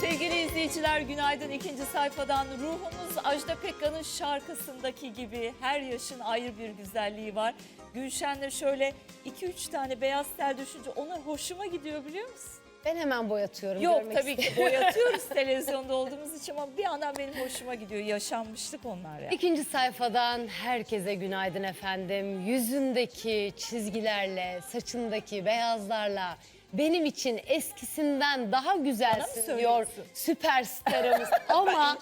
Sevgili izleyiciler günaydın ikinci sayfadan ruhumuz Ajda Pekkan'ın şarkısındaki gibi her yaşın ayrı bir güzelliği var. Gülşen de şöyle 2-3 tane beyaz tel düşünce ona hoşuma gidiyor biliyor musun? Ben hemen boyatıyorum. Yok görmek tabii ki boyatıyoruz televizyonda olduğumuz için ama bir yandan benim hoşuma gidiyor. Yaşanmışlık onlar ya. İkinci sayfadan herkese günaydın efendim. Yüzündeki çizgilerle, saçındaki beyazlarla benim için eskisinden daha güzelsin diyor süperstarımız. Ama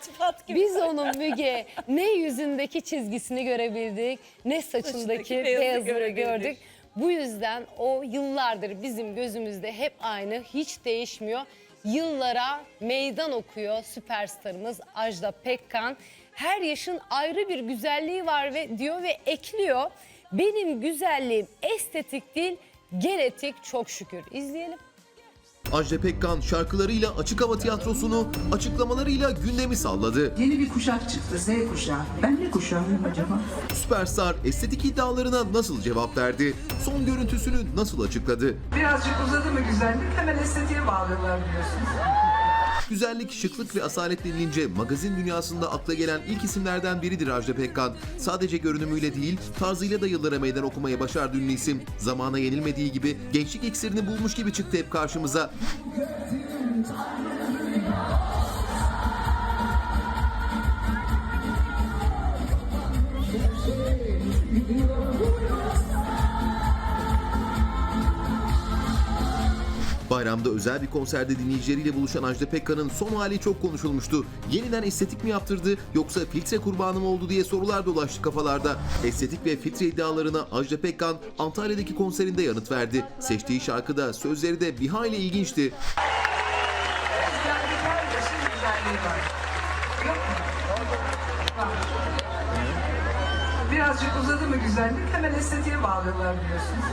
biz onun Müge ne yüzündeki çizgisini görebildik ne saçındaki Saçındaki beyazı beyazını gördük. Bu yüzden o yıllardır bizim gözümüzde hep aynı, hiç değişmiyor. Yıllara meydan okuyor süperstarımız Ajda Pekkan. Her yaşın ayrı bir güzelliği var ve diyor ve ekliyor. Benim güzelliğim estetik değil, genetik çok şükür. İzleyelim. Ajda Pekkan şarkılarıyla açık hava tiyatrosunu, açıklamalarıyla gündemi salladı. Yeni bir kuşak çıktı Z kuşağı. Ben ne kuşağıyım acaba? Süperstar estetik iddialarına nasıl cevap verdi? Son görüntüsünü nasıl açıkladı? Birazcık uzadı mı güzellik hemen estetiğe bağlıyorlar biliyorsunuz. Güzellik, şıklık ve asalet denilince magazin dünyasında akla gelen ilk isimlerden biridir Ajda Pekkan. Sadece görünümüyle değil, tarzıyla da yıllara meydan okumayı başardı ünlü isim. Zamana yenilmediği gibi gençlik iksirini bulmuş gibi çıktı hep karşımıza. Bayramda özel bir konserde dinleyicileriyle buluşan Ajda Pekkan'ın son hali çok konuşulmuştu. Yeniden estetik mi yaptırdı yoksa filtre kurbanı mı oldu diye sorular dolaştı kafalarda. Estetik ve filtre iddialarına Ajda Pekkan Antalya'daki konserinde yanıt verdi. Seçtiği şarkıda sözleri de bir hayli ilginçti. Birazcık uzadı mı güzellik hemen estetiğe bağlıyorlar biliyorsunuz.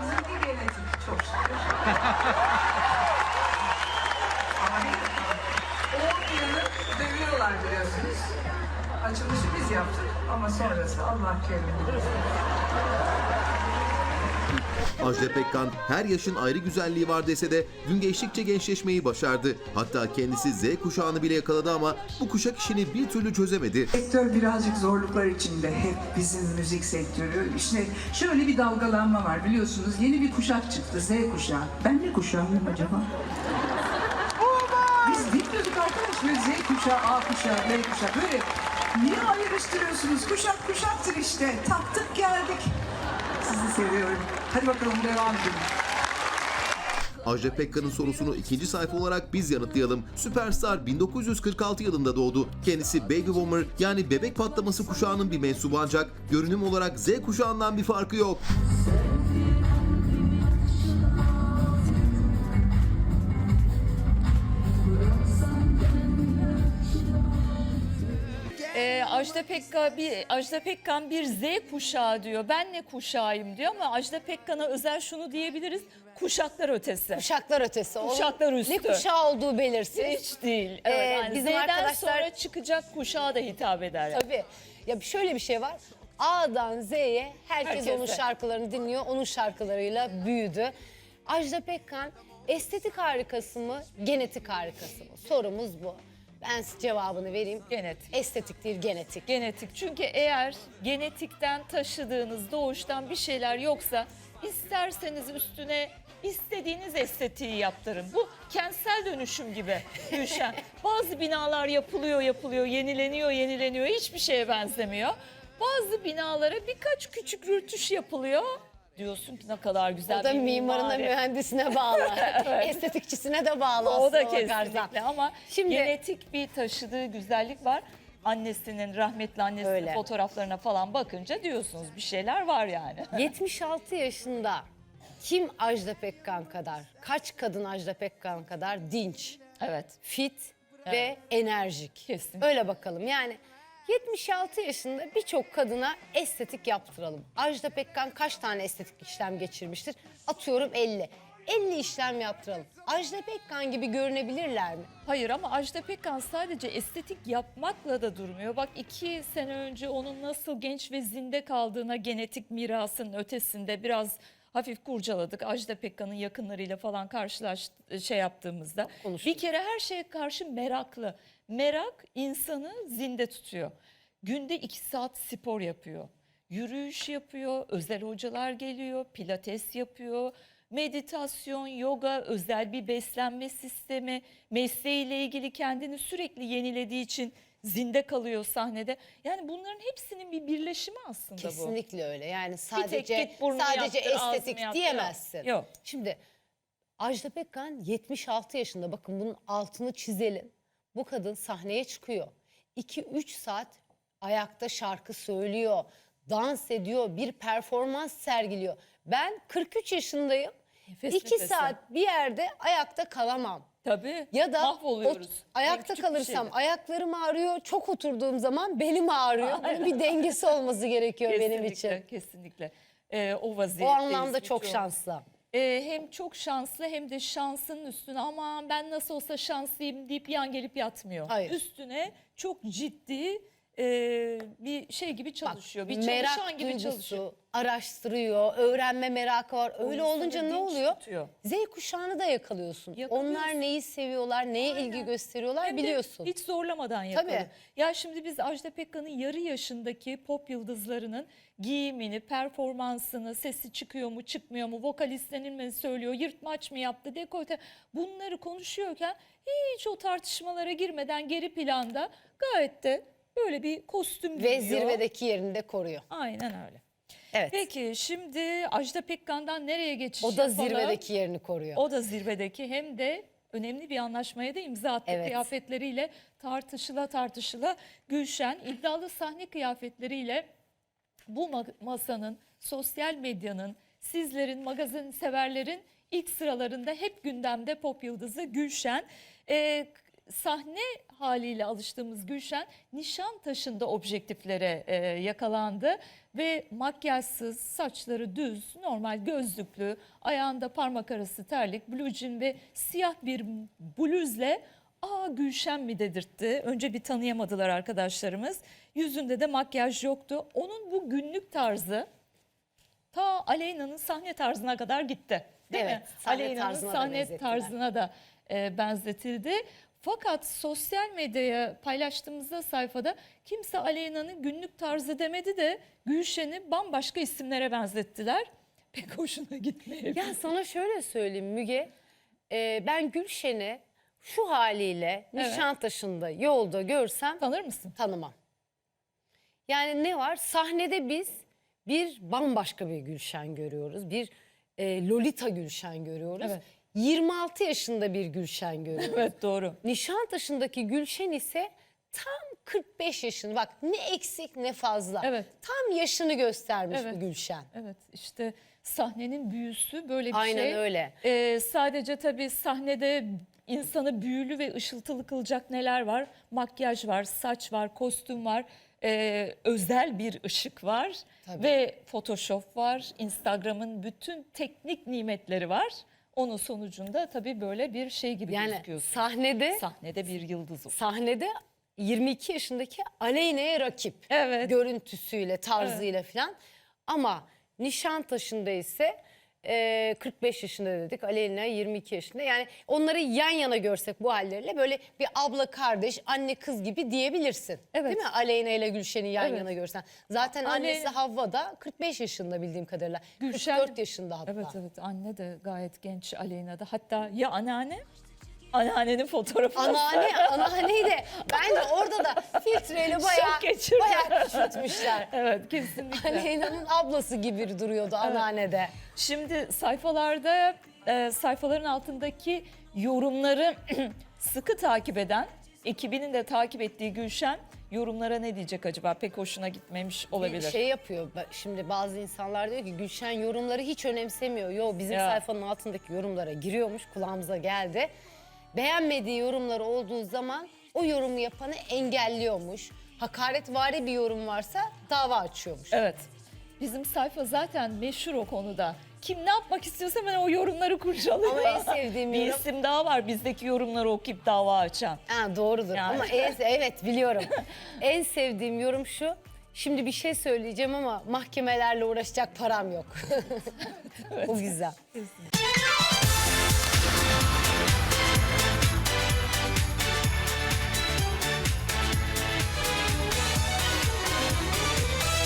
Bizimki genetik çok şükür. Ama o yanı dövüyorlar biliyorsunuz. Açılışı biz yaptık ama sonrası Allah kerim. Ajda Pekkan her yaşın ayrı güzelliği var dese de gün geçtikçe gençleşmeyi başardı. Hatta kendisi Z kuşağını bile yakaladı ama bu kuşak işini bir türlü çözemedi. Sektör birazcık zorluklar içinde hep bizim müzik sektörü. İşte şöyle bir dalgalanma var biliyorsunuz. Yeni bir kuşak çıktı Z kuşağı. Ben ne kuşağıyım acaba? Biz bilmiyorduk arkadaş böyle Z kuşağı, A kuşağı, B kuşağı böyle. Niye ayrıştırıyorsunuz? Kuşak kuşaktır işte. Taktık geldik. Sizi seviyorum. Hadi bakalım devam edelim. Ajda Pekkan'ın sorusunu ikinci sayfa olarak biz yanıtlayalım. Süperstar 1946 yılında doğdu. Kendisi Baby Boomer yani bebek patlaması kuşağının bir mensubu ancak görünüm olarak Z kuşağından bir farkı yok. Ee, Ajda Pekkan bir Ajda Pekkan bir Z kuşağı diyor. Ben ne kuşağıyım diyor ama Ajda Pekkan'a özel şunu diyebiliriz. Kuşaklar ötesi. Kuşaklar ötesi. Kuşaklar üstü. Ne kuşağı olduğu belirsiz. Hiç değil. Ee, Evet, yani bizim Z'den arkadaşlar- sonra çıkacak kuşağa da hitap eder. Tabii. Ya şöyle bir şey var. A'dan Z'ye herkes Herkese. onun şarkılarını dinliyor. Onun şarkılarıyla büyüdü. Ajda Pekkan estetik harikası mı, genetik harikası mı? Sorumuz bu. Ben size cevabını vereyim. Genetik. Estetik değil, genetik. Genetik. Çünkü eğer genetikten taşıdığınız doğuştan bir şeyler yoksa isterseniz üstüne istediğiniz estetiği yaptırın. Bu kentsel dönüşüm gibi Gülşen. Bazı binalar yapılıyor yapılıyor, yenileniyor yenileniyor. Hiçbir şeye benzemiyor. Bazı binalara birkaç küçük rütüş yapılıyor. Diyorsun ki ne kadar güzel O da bir mimarına, mimari. mühendisine bağlı. Estetikçisine de bağlı O da aslına bakarsan. kesinlikle ama Şimdi- genetik bir taşıdığı güzellik var. Annesinin, rahmetli annesinin Öyle. fotoğraflarına falan bakınca diyorsunuz bir şeyler var yani. 76 yaşında kim Ajda Pekkan kadar, kaç kadın Ajda Pekkan kadar dinç, evet. fit ve enerjik. Kesin. Öyle bakalım yani 76 yaşında birçok kadına estetik yaptıralım. Ajda Pekkan kaç tane estetik işlem geçirmiştir? Atıyorum 50. 50 işlem yaptıralım. Ajda Pekkan gibi görünebilirler mi? Hayır ama Ajda Pekkan sadece estetik yapmakla da durmuyor. Bak iki sene önce onun nasıl genç ve zinde kaldığına genetik mirasın ötesinde biraz hafif kurcaladık. Ajda Pekkan'ın yakınlarıyla falan karşılaş şey yaptığımızda konuştuk. bir kere her şeye karşı meraklı. Merak insanı zinde tutuyor. Günde iki saat spor yapıyor. Yürüyüş yapıyor, özel hocalar geliyor, pilates yapıyor, meditasyon, yoga, özel bir beslenme sistemi, mesleğiyle ilgili kendini sürekli yenilediği için zinde kalıyor sahnede. Yani bunların hepsinin bir birleşimi aslında bu. Kesinlikle öyle. Yani sadece git burnunu sadece yaptır, ağzını estetik yaptır. diyemezsin. Yok. Şimdi Ajda Pekkan 76 yaşında. Bakın bunun altını çizelim. Bu kadın sahneye çıkıyor. 2-3 saat ayakta şarkı söylüyor, dans ediyor, bir performans sergiliyor. Ben 43 yaşındayım. Nefes 2 nefese. saat bir yerde ayakta kalamam. Tabii. Ya da mahvoluyoruz. ot- ayakta küçük bir kalırsam şeyde. ayaklarım ağrıyor. Çok oturduğum zaman belim ağrıyor. Bunun bir dengesi olması gerekiyor benim için. Kesinlikle, Kesinlikle. Ee, o O vaziyetteyiz anlamda çok şanslı. Ee, hem çok şanslı hem de şansının üstüne aman ben nasıl olsa şanslıyım deyip yan gelip yatmıyor. Hayır. Üstüne çok ciddi e, bir şey gibi çalışıyor. bir merak çalışan gibi duygusu, çalışıyor. araştırıyor, öğrenme merakı var. Öyle insanı olunca ne oluyor? tutuyor. Z kuşağını da yakalıyorsun. Yakalıyorsun. Onlar neyi seviyorlar, neye Aynen. ilgi gösteriyorlar Hem de biliyorsun. hiç zorlamadan. Tabii. Ya şimdi biz Ajda Pekkan'ın yarı yaşındaki pop yıldızlarının giyimini, performansını, sesi çıkıyor mu çıkmıyor mu, vokalistlerin mi söylüyor, yırtmaç mı yaptı, dekolte bunları konuşuyorken hiç o tartışmalara girmeden geri planda gayet de böyle bir kostüm Ve giyiyor. zirvedeki yerini de koruyor. Aynen öyle. Evet. Peki şimdi Ajda Pekkan'dan nereye geçiş o da yapalım? zirvedeki yerini koruyor. O da zirvedeki hem de önemli bir anlaşmaya da imza attı. Evet. Kıyafetleriyle tartışıla tartışıla Gülşen iddialı sahne kıyafetleriyle bu ma- masanın, sosyal medyanın, sizlerin, magazin severlerin ilk sıralarında hep gündemde pop yıldızı Gülşen. Ee, sahne haliyle alıştığımız Gülşen Nişantaşı'nda objektiflere e, yakalandı ve makyajsız, saçları düz, normal gözlüklü, ayağında parmak arası terlik, blue jean ve siyah bir bluzle aa Gülşen mi dedirtti. Önce bir tanıyamadılar arkadaşlarımız. Yüzünde de makyaj yoktu. Onun bu günlük tarzı ta Aleyna'nın sahne tarzına kadar gitti. Değil Evet, mi? sahne Aleyna'nın tarzına da sahne benzettiler. tarzına da e, benzetildi. Fakat sosyal medyaya paylaştığımızda sayfada kimse Aleyna'nın günlük tarzı demedi de Gülşen'i bambaşka isimlere benzettiler. Pek hoşuna gitmeyebilir. Ya sana şöyle söyleyeyim Müge. Ee, ben Gülşen'i şu haliyle Evet. Nişantaşı'nda yolda görsem Tanır mısın? tanımam. Yani ne var? Sahnede biz bir bambaşka bir Gülşen görüyoruz. Bir e, Lolita Gülşen görüyoruz. Evet. 26 yaşında bir Gülşen görüyoruz. Evet doğru. Nişantaşı'ndaki Gülşen ise tam 45 yaşında. Bak ne eksik ne fazla. Evet. Tam yaşını göstermiş Evet. bu Gülşen. Evet işte sahnenin büyüsü böyle bir Aynen şey. öyle. Ee, sadece tabii sahnede insanı büyülü ve ışıltılı kılacak neler var? Makyaj var, saç var, kostüm var, ee, özel bir ışık var Tabii. ve Photoshop var. Instagram'ın bütün teknik nimetleri var. Onun sonucunda tabii böyle bir şey gibi Yani gözüküyorsun. sahnede Sahnede bir yıldız ol. sahnede 22 yaşındaki Aleyna'ya rakip. Evet. Görüntüsüyle, tarzıyla falan. Ama Nişantaşı'nda ise e, 45 yaşında dedik. Aleyna 22 yaşında. Yani onları yan yana görsek bu halleriyle böyle bir abla kardeş, anne kız gibi diyebilirsin. Evet. Değil mi? Aleyna ile Gülşen'i yan Evet. yana görsen. Zaten Aleyna- annesi Havva da 45 yaşında bildiğim kadarıyla. Gülşen- 44 yaşında hatta. Evet evet anne de gayet genç Aleyna'da. Hatta ya anneanne? Anneannenin fotoğrafı. Anneanne, anneanneyi de bence orada da filtreyle bayağı, geçirdi. bayağı küçültmüşler. Evet kesinlikle. Aleyna'nın ablası gibi duruyordu anneannede. Şimdi sayfalarda e, sayfaların altındaki yorumları sıkı takip eden ekibinin de takip ettiği Gülşen yorumlara ne diyecek acaba? Pek hoşuna gitmemiş olabilir. Şey yapıyor. Şimdi bazı insanlar diyor ki Gülşen yorumları hiç önemsemiyor. Yo bizim Ya. sayfanın altındaki yorumlara giriyormuş. Kulağımıza geldi. Beğenmediği yorumlar olduğu zaman o yorumu yapanı engelliyormuş. Hakaretvari bir yorum varsa dava açıyormuş. Evet. Bizim sayfa zaten meşhur o konuda. Kim ne yapmak istiyorsa ben o yorumları kurcalıyor. Ama en sevdiğim bir yorum- isim daha var bizdeki yorumları okuyup dava açan. Ha, doğrudur Yani. ama en, evet biliyorum. en sevdiğim yorum şu. Şimdi bir şey söyleyeceğim ama mahkemelerle uğraşacak param yok. o güzel.